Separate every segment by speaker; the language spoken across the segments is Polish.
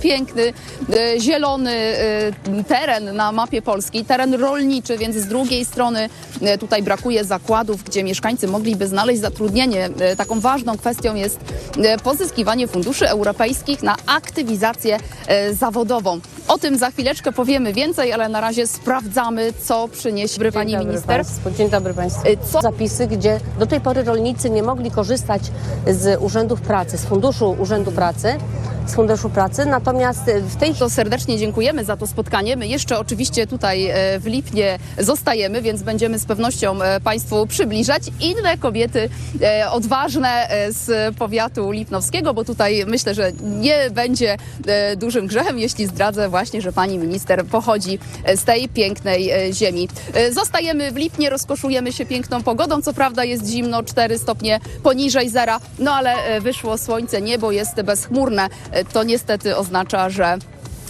Speaker 1: Piękny, e, zielony e, teren na mapie Polski, teren rolniczy, więc z drugiej strony e, tutaj brakuje zakładów, gdzie mieszkańcy mogliby znaleźć zatrudnienie. Taką ważną kwestią jest pozyskiwanie funduszy europejskich na aktywizację zawodową. O tym za chwileczkę powiemy więcej, ale na razie sprawdzamy, co przyniesie
Speaker 2: Dzień
Speaker 1: pani
Speaker 2: dobry
Speaker 1: minister.
Speaker 2: Państwu. Dzień dobry Państwu.
Speaker 1: Co-
Speaker 2: Zapisy, gdzie do tej pory rolnicy nie mogli korzystać z urzędów pracy, z funduszu Urzędu Pracy, z funduszu pracy, natomiast y, w tej
Speaker 1: To serdecznie dziękujemy za to spotkanie. My jeszcze oczywiście tutaj e, w Lipnie zostajemy, więc będziemy z pewnością e, Państwu przybliżać inne kobiety e, odważne e, z powiatu lipnowskiego, bo tutaj myślę, że nie będzie e, dużym grzechem, jeśli zdradzę właśnie, że pani minister pochodzi e, z tej pięknej e, ziemi. E, Zostajemy w Lipnie, rozkoszujemy się piękną pogodą. Co prawda jest zimno, 4 stopnie poniżej zera, no ale e, wyszło słońce, niebo jest bezchmurne. To niestety oznacza, że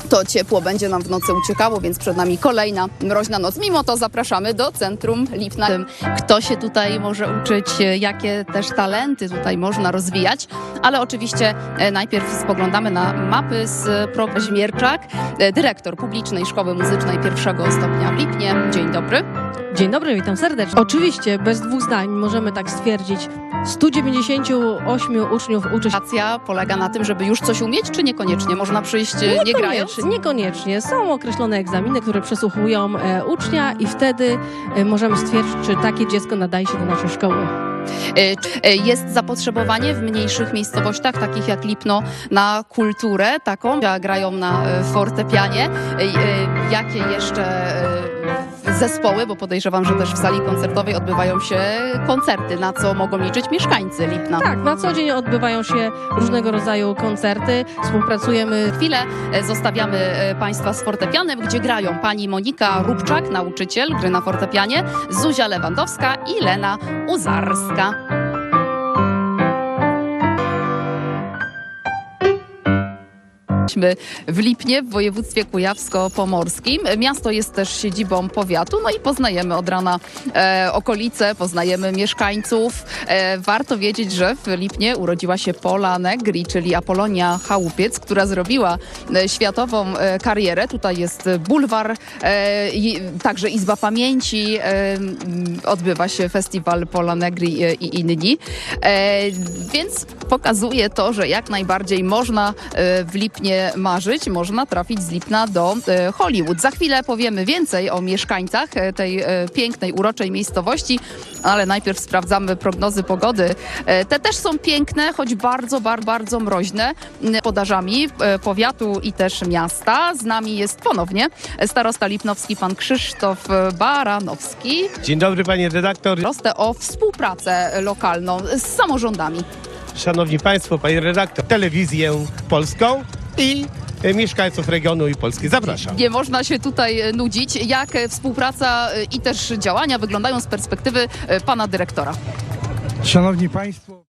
Speaker 1: to ciepło będzie nam w nocy uciekało, więc przed nami kolejna mroźna noc. Mimo to zapraszamy do centrum Lipna. Kto się tutaj może uczyć, e, jakie też talenty tutaj można rozwijać, ale oczywiście e, najpierw spoglądamy na mapy z programu Zmierczak, e, dyrektor Publicznej Szkoły Muzycznej pierwszego stopnia w Lipnie. Dzień dobry.
Speaker 3: Dzień dobry, witam serdecznie. Oczywiście, bez dwóch zdań możemy tak stwierdzić. 198 uczniów uczy się.
Speaker 1: Stacja polega na tym, żeby już coś umieć, czy niekoniecznie? Można przyjść e, nie grając?
Speaker 3: Niekoniecznie. Są określone egzaminy, które przesłuchują e, ucznia i wtedy e, możemy stwierdzić, czy takie dziecko nadaje się do naszej szkoły.
Speaker 1: E, czy, e, Jest zapotrzebowanie w mniejszych miejscowościach, takich jak Lipno, na kulturę taką, grają na e, fortepianie. E, e, Jakie jeszcze e, zespoły, bo podejrzewam, że też w sali koncertowej odbywają się koncerty, na co mogą liczyć mieszkańcy Lipna.
Speaker 3: Tak, na co dzień odbywają się różnego rodzaju koncerty. Współpracujemy
Speaker 1: chwilę e, zostawiamy e, Państwa z fortepianem, gdzie grają pani Monika Rubczak, nauczyciel gry na fortepianie, Zuzia Lewandowska i Lena Uzarska. Jesteśmy w Lipnie w województwie kujawsko-pomorskim. Miasto jest też siedzibą powiatu, no i poznajemy od rana e, okolice, poznajemy mieszkańców. E, warto wiedzieć, że w Lipnie urodziła się Pola Negri, czyli Apolonia Chałupiec, która zrobiła e, światową e, karierę. Tutaj jest bulwar, e, i, także Izba Pamięci, e, odbywa się festiwal Pola Negri i inni. Więc pokazuje to, że jak najbardziej można e, w Lipnie marzyć, można trafić z Lipna do e, Hollywood. Za chwilę powiemy więcej o mieszkańcach e, tej pięknej, uroczej miejscowości, ale najpierw sprawdzamy prognozy pogody. Te też są piękne, choć bardzo, bardzo, bardzo mroźne e, powiatu i też miasta. Z nami jest ponownie starosta lipnowski pan Krzysztof Baranowski.
Speaker 4: Dzień dobry panie redaktor.
Speaker 1: Proste o współpracę lokalną z samorządami.
Speaker 4: Szanowni państwo, panie redaktor. Telewizję polską i e, mieszkańców regionu i Polski. Zapraszam.
Speaker 1: Nie można się tutaj e, nudzić. Jak e, współpraca i też działania wyglądają z perspektywy pana dyrektora?
Speaker 5: Szanowni Państwo.